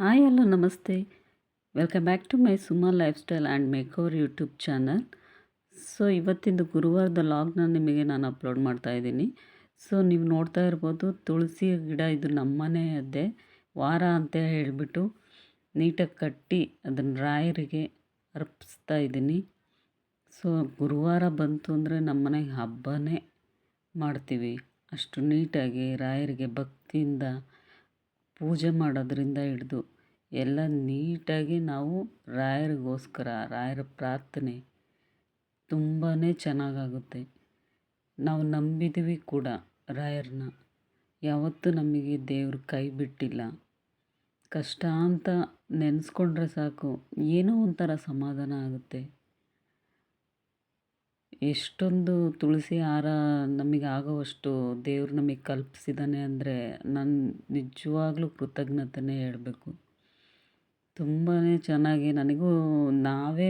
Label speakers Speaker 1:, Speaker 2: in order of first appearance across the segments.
Speaker 1: Hi hello ನಮಸ್ತೆ. Welcome back to my Suma lifestyle and makeover YouTube channel. So, ಇವತ್ತಿಂದು ಗುರುವಾರದ ಲಾಗ್ನ ನಿಮಗೆ ನಾನು ಅಪ್ಲೋಡ್ ಮಾಡ್ತಾ ಇದ್ದೀನಿ. ಸೊ, ನೀವು ನೋಡ್ತಾ ಇರ್ಬೋದು, ತುಳಸಿ ಗಿಡ ಇದು ನಮ್ಮನೆಯದ್ದೇ ವಾರ ಅಂತ ಹೇಳಿಬಿಟ್ಟು ನೀಟಾಗಿ ಕಟ್ಟಿ ಅದನ್ನು ರಾಯರಿಗೆ ಅರ್ಪಿಸ್ತಾ ಇದ್ದೀನಿ. ಸೊ, ಗುರುವಾರ ಬಂತು ಅಂದರೆ ನಮ್ಮನೆಗೆ ಹಬ್ಬನೇ ಮಾಡ್ತೀವಿ. ಅಷ್ಟು ನೀಟಾಗಿ ರಾಯರಿಗೆ ಭಕ್ತಿಯಿಂದ ಪೂಜೆ ಮಾಡೋದರಿಂದ ಹಿಡ್ದು ಎಲ್ಲ ನೀಟಾಗಿ ನಾವು ರಾಯರಿಗೋಸ್ಕರ, ರಾಯರ ಪ್ರಾರ್ಥನೆ ತುಂಬಾ ಚೆನ್ನಾಗಾಗುತ್ತೆ. ನಾವು ನಂಬಿದ್ದೀವಿ ಕೂಡ ರಾಯರನ್ನ. ಯಾವತ್ತೂ ನಮಗೆ ದೇವರು ಕೈ ಬಿಟ್ಟಿಲ್ಲ. ಕಷ್ಟ ಅಂತ ನೆನೆಸ್ಕೊಂಡ್ರೆ ಸಾಕು, ಏನೋ ಒಂಥರ ಸಮಾಧಾನ ಆಗುತ್ತೆ. ಎಷ್ಟೊಂದು ತುಳಸಿ ಹಾರ ನಮಗೆ ಆಗೋವಷ್ಟು ದೇವ್ರು ನಮಗೆ ಕಲ್ಪಿಸಿದ್ದಾನೆ ಅಂದರೆ ನಾನು ನಿಜವಾಗ್ಲೂ ಕೃತಜ್ಞತೆನೇ ಹೇಳಬೇಕು. ತುಂಬಾ ಚೆನ್ನಾಗಿ ನನಗೂ ನಾವೇ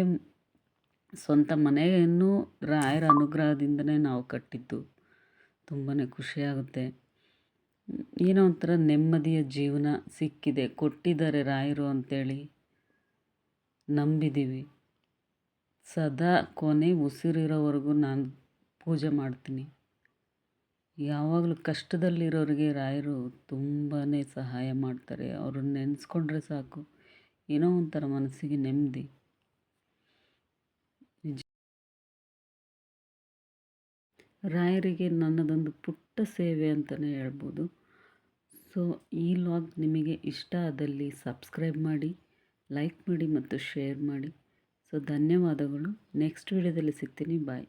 Speaker 1: ಸ್ವಂತ ಮನೆಯನ್ನು ರಾಯರ ಅನುಗ್ರಹದಿಂದನೇ ನಾವು ಕಟ್ಟಿದ್ದು. ತುಂಬಾ ಖುಷಿಯಾಗುತ್ತೆ. ಏನೋ ಒಂಥರ ನೆಮ್ಮದಿಯ ಜೀವನ ಸಿಕ್ಕಿದೆ. ಕೊಟ್ಟಿದ್ದಾರೆ ರಾಯರು ಅಂಥೇಳಿ ನಂಬಿದ್ದೀವಿ. ಸದಾ ಕೊನೆ ಉಸಿರಿರೋವರೆಗೂ ನಾನು ಪೂಜೆ ಮಾಡ್ತೀನಿ. ಯಾವಾಗಲೂ ಕಷ್ಟದಲ್ಲಿರೋರಿಗೆ ರಾಯರು ತುಂಬಾ ಸಹಾಯ ಮಾಡ್ತಾರೆ. ಅವ್ರನ್ನ ನೆನೆಸ್ಕೊಂಡ್ರೆ ಸಾಕು. ಏನೋ ಒಂಥರ ಮನಸ್ಸಿಗೆ ನೆಮ್ಮದಿ. ರಾಯರಿಗೆ ನನ್ನದೊಂದು ಪುಟ್ಟ ಸೇವೆ ಅಂತಲೇ ಹೇಳ್ಬೋದು. ಸೊ, ಈ ಲಾಗ್ ನಿಮಗೆ ಇಷ್ಟ ಆದಲ್ಲಿ ಸಬ್ಸ್ಕ್ರೈಬ್ ಮಾಡಿ, ಲೈಕ್ ಮಾಡಿ ಮತ್ತು ಶೇರ್ ಮಾಡಿ. ಸೊ ಧನ್ಯವಾದಗಳು. ನೆಕ್ಸ್ಟ್ ವಿಡಿಯೋದಲ್ಲಿ ಸಿಗ್ತೀನಿ. ಬಾಯ್.